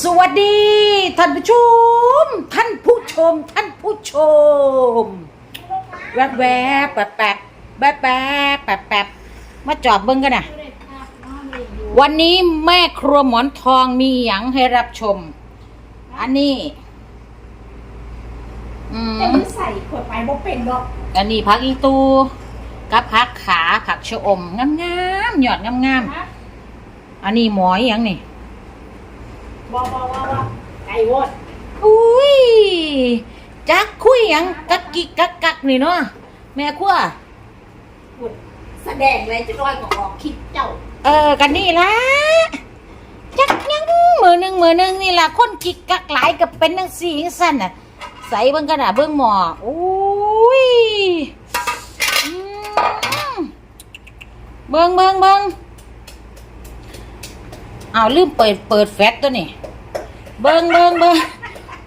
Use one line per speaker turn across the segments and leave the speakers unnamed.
สวัสดี ท่านผู้ชม ท่านผู้ชม ท่านผู้ชม แวบแวบแปบแปบแปบแปบแปบแปบมาจอบเบิ้งกันนะวันนี้แม่ครัวหมอนทองมีหยังให้รับชม อันนี้อื
แต่
ม
มันใส่ขวดไปบ่เป็นดอก
อันนี้ผักอีตูกับผักขาผักชะอมงามๆหยอดงาม
นะ
ๆอันนี้หมอยหยังนี่
บ่บ่บ่บ่ไก่วด
อุ้ยจักคุยหยังกักกิกกักกักนี่เนาะแม่ครัว
วดแสดงเลยจะร้อยกว่าออกคลิปเจ้า
เออกันนี่ละจักยังมือหนึ่งมือหนึ่งนี่ล่ะคนกิกกักหลายกับเป็นนังสีจังสั้นน่ะใส่เบิ่งกระดาษเบิ่งหมออุ้ยอืมเบิ่งเบิ่งเบิ่ง เอาลืมเปิดเปิดแฟลชตัวนี่เบิ่งเบิ่งเบิ่ง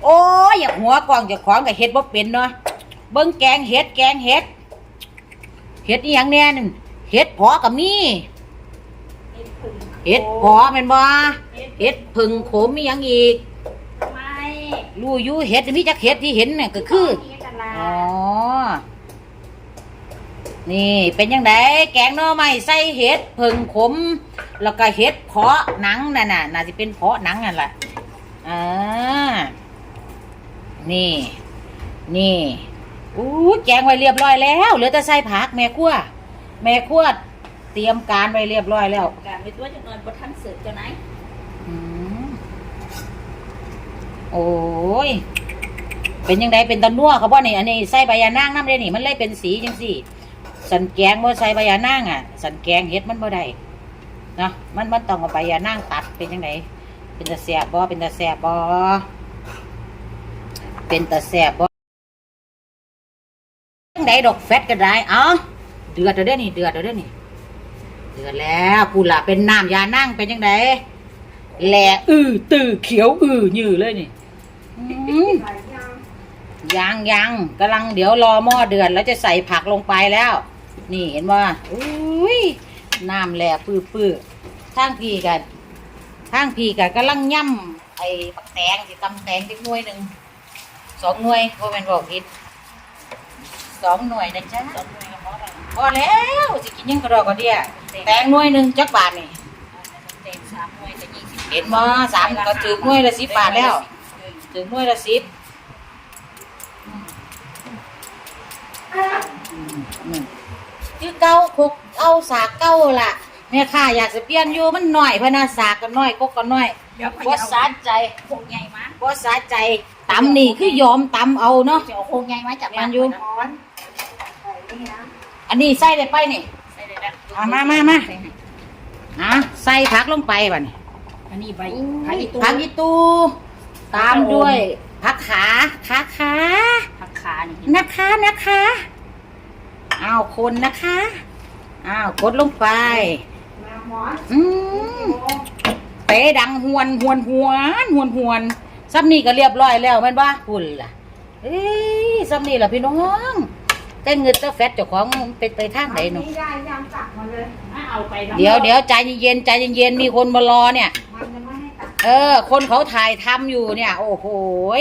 โอ้ยอยากหัวกล่องเจะของกับเฮ็ดบ่เป็นเนาะเบิ่งแกงเฮ็ดแกงเฮ็ดเฮ็ดอีหยังแน่นึงเฮ็ดพอกับนี่
เอ็ดพึ่ง
เฮ็ดพอแม่นบ่เฮ็ดผึ่งโขมมีหยังอีก
ไม่
รู้อยู่เฮ็ดมีจักเฮ็ดที่เห็นน่ะก็คือ
นี่กันละ
อ๋อ นี่เป็นยังไงแกงหน่อไม้ใส่เห็ดเพิงขม แล้วก็เห็ดเพาะหนังนั่นน่ะน่าจะเป็นเพาะหนังนั่นแหละอ่านี่ นี่อู้แกงไว้เรียบร้อยแล้วเหลือแต่ใส่ผักแม่ครัวแม่ครัวเตรียมการไว้เรียบร้อยแล้ว
การไปตัวจังเลยบ่ทันเสิร์ฟเจ้าไหน
อืมโอ้ยเป็นยังไงเป็นตะนัวเขาบ่นี่อันนี้ใส่ใบยานางน้ำเลยนี่มันเลยเป็นสีจังสี่ สันแกงบ่ใส่ใบยานางอะ สันแกงเฮ็ดมันบ่ได้นะมันมันต้องเอาใบยานางตัดเป็นยังไงเป็นตะแสบบ่เป็นตะแสบบ่เป็นตะแสบบ่ยังไงดอกแฟตก็ได้เอ้าเดือดแล้วเด้อนี่เดือดแล้วเด้อนี่เดือดแล้วพูดล่ะเป็นน้ำยานางเป็นยังไงแหล่อื้อตื้อเขียวอื้อยือเลยนี่อืม
หลายอย่าง
ยังยังกำลังเดี๋ยวรอหม้อเดือดแล้วจะใส่ผักลงไปแล้ว นี่เห็นว่าอุ้ยน้ำแหล่ปื้อปื้อทางพีกันทางพีกันกำลังย่ำไอ้ปักแตงสิตำแตงจักหน่วยหนึ่งสองหน่วยพอเป็นบอกผิดสองหน่วยนะจ๊ะ
ตอนนี้ก็พอแล้ว
พอแล้วสิกินยังกระดอกกระเดียแตงหน่วยหนึ่งจักบาทนี่
เต็มสามหน่วยก็ยี่สิบ
เห็นมาสามก็ถือหน่วยละสิบบาทแล้วถือหน่วยละสิบอืม คือเก้าคุกเอาสากเก้าล่ะแม่ค่ะอยากจะเปลี่ยนอยู่มันหน่อยพะนาสากก็น้อยกกก็น้อย
เดี๋ยวไป
บ่
เอา
สาใจ
โคงใหญ่มา
บ่สาใจตำนี่คือยอมตำเอาเนาะ
จะเอาโคงใหญ่มาจาก
แม่นอยู่
ร้อนใส่นี่นะ
อันนี้ใส่ได้ไปนี่
ใส่ได้แล้ว
อะมามามาอะใส่ผักลงไปบ่นี่
อันนี้ใบผักอีตู
ผักอีตูตามด้วยผักขาขาขา
ผักขานี่
นะคะนะคะ อ้าวคนนะคะอ้าวกดลงไป
มาหมอน
อืมเตะดังหวนหวนหวนหวนหวนซับนี่ก็เรียบร้อยแล้วแม่นบ่หุ่นล่ะเอ้ยซับนี่ล่ะพี่น้องแต่เงินแต่แฟตเจ้าของมันเป็นไปทางไหนเนาะ
ไม่ได้ยามตักมาเลยอะเอาไปแล้ว
เดี๋ยวเดี๋ยวใจเย็นๆใจเย็นๆมีคนมารอเนี่ย
มันจะไม่ให้ตัก
เออ คนเขาถ่ายทำอยู่เนี่ย โอ้โห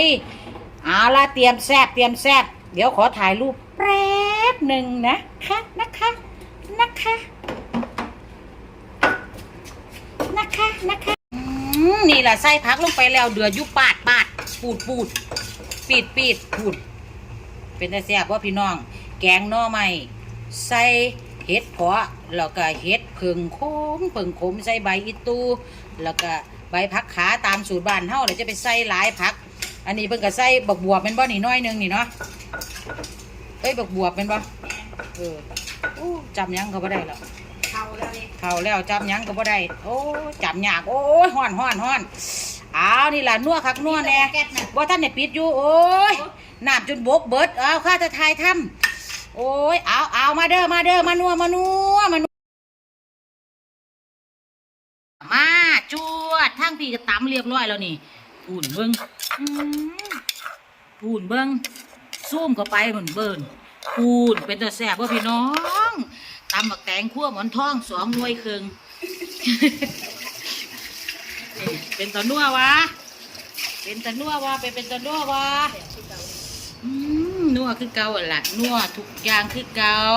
ยเอาละเตรียมแซบเตรียมแซบเดี๋ยวขอถ่ายรูปแป๊ บหนึ่งนะคะนะคะนะคะนะคะนะคะนี่แหละใส่พักลงไปแล้วเดือดยุบปาดปาดปูดปูดปีดปีดปูด เป็นแต่แซ่บว่าพี่น้อง แกงน่อไม้ใส่เห็ดเพาะแล้วก็เห็ดเพิงโคมเพิงโคมใส่ใบอีตูแล้วก็ใบผักขาตามสูตรบ้านเฮาเดี๋ยวจะไปใส่หลายผัก อันนี้เพิ่นก็ใส่บกบวบเป็นบ่นี่น้อยนึงนี่เนาะ อ้ยบักบวบเป็นบ่เอออู้จำหยังก็บ่ได้แล้ว
เข้าแล้วนี่
เข้าแล้วจำหยังก็บ่ได้ โอ้จำยาก โอ้ยฮ้อนฮ้อนฮ้อนอ้าวนี่ล่ะนัวคักนัวแน่
แก๊สน่ะ
บ่ทันได้ปิดอยู่ โอ้ยน้ำจนบกเบิดเอาข้าจะทายทำโอ้ยเอาเอามาเด้อ มาเด้อ มานัว มานัว มานัว มาจวดทั้งพี่ก็ตำเรียบร้อยแล้วนี่ปูนเบิ้งอืมปูนเบิ้ง ซูมเข้าไปเหมือนเบิร์นคูนเป็นตัวแสบว่าพี่น้องตำบักแตงคั่วหมอนทองสองหน่วยครึ่งเป็นตัวนัววะเป็นตะนัวว่าไปเป็นตะนัววะนัวคือเก่าอะล่ะนัวทุกอย่างคือเก่า